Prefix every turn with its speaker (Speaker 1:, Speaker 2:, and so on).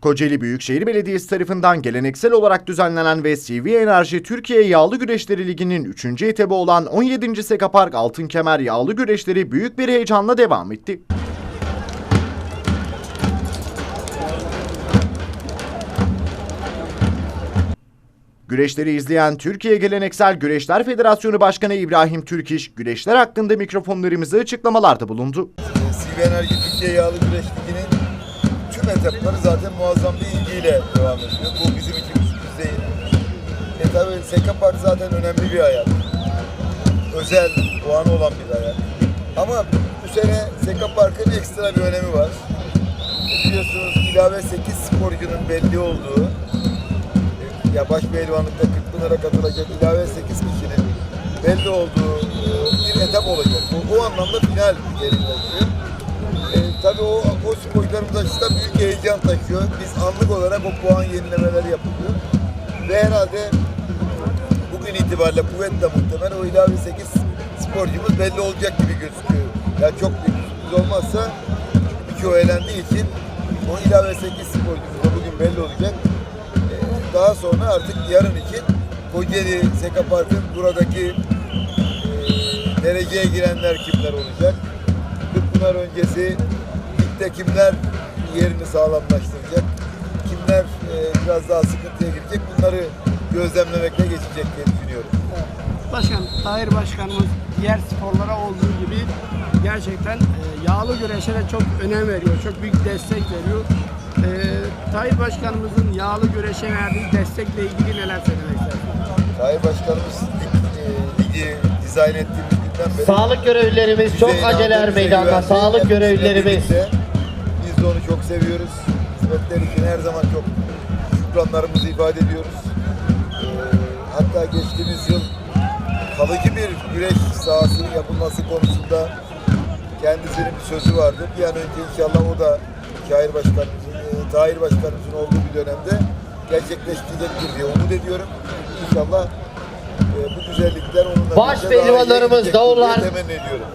Speaker 1: Kocaeli Büyükşehir Belediyesi tarafından geleneksel olarak düzenlenen ve CV Enerji Türkiye Yağlı Güreşleri Ligi'nin 3. etabı olan 17. Seka Park Altın Kemer Yağlı Güreşleri büyük bir heyecanla devam etti. Güreşleri izleyen Türkiye Geleneksel Güreşler Federasyonu Başkanı İbrahim Türkiş, güreşler hakkında mikrofonlarımıza açıklamalarda bulundu.
Speaker 2: CV Enerji Türkiye Yağlı Güreş Ligi'nin tüm etapları zaten muazzam bir ilgiyle devam ediyor. Bu bizim için bir sürpriz değil. E tabi Seka Park zaten önemli bir ayak. Özel puanı olan bir ayak. Ama bu sene Seka Park'ın ekstra bir önemi var. Biliyorsunuz ilave 8 sporcunun belli olduğu e, ya baş pehlivanlıkta Kırkpınar'a katılacak ilave 8 kişinin belli olduğu e, bir etap olacak. Bu, o anlamda final gerçekleşiyor. E, tabii o, o sporcularımız açısından büyük heyecan taşıyor. Biz anlık olarak o puan yenilemeleri yapılıyor. Ve herhalde bugün itibariyle kuvvetle muhtemel o ilave 8 sporcumuz belli olacak gibi gözüküyor. Yani çok büyük sürpriz olmazsa birçoğu eğlendiği için o ilave 8 sporcumuz da bugün belli olacak. Ee, Daha sonra artık yarın için Kocaeli Seka Park'ın buradaki e, dereceye girenler kimler olacak? Kırkpınar öncesi ligde kimler yerini sağlamlaştıracak? Kimler e, biraz daha sıkıntıya girecek? Bunları gözlemlemekle geçecek diye düşünüyorum.
Speaker 3: Başkan, Tahir Başkanımız diğer sporlara olduğu gibi gerçekten e, yağlı güreşe de çok önem veriyor. Çok büyük destek veriyor. E, Tahir Başkanımızın yağlı güreşe verdiği destekle ilgili neler söylemek istersiniz?
Speaker 2: Tahir Başkanımız lig, e, ligi dizayn ettiğimiz günden beri
Speaker 4: Sağlık görevlilerimiz çok aceleler meydanda. Sağlık görevlilerimiz.
Speaker 2: birlikte Biz onu çok seviyoruz. Hizmetleri için her zaman çok şükranlarımızı ifade ediyoruz. Ee, hatta geçtiğimiz yıl kalıcı bir güreş sahasının yapılması konusunda kendisinin bir sözü vardı. Bir an önce inşallah o da Tahir Başkanımızın, e, Tahir Başkanımızın olduğu bir dönemde gerçekleştirecektir diye umut ediyorum. İnşallah e, bu güzellikler onunla
Speaker 4: Baş pehlivanlarımız, davullar.
Speaker 2: temenni ediyorum.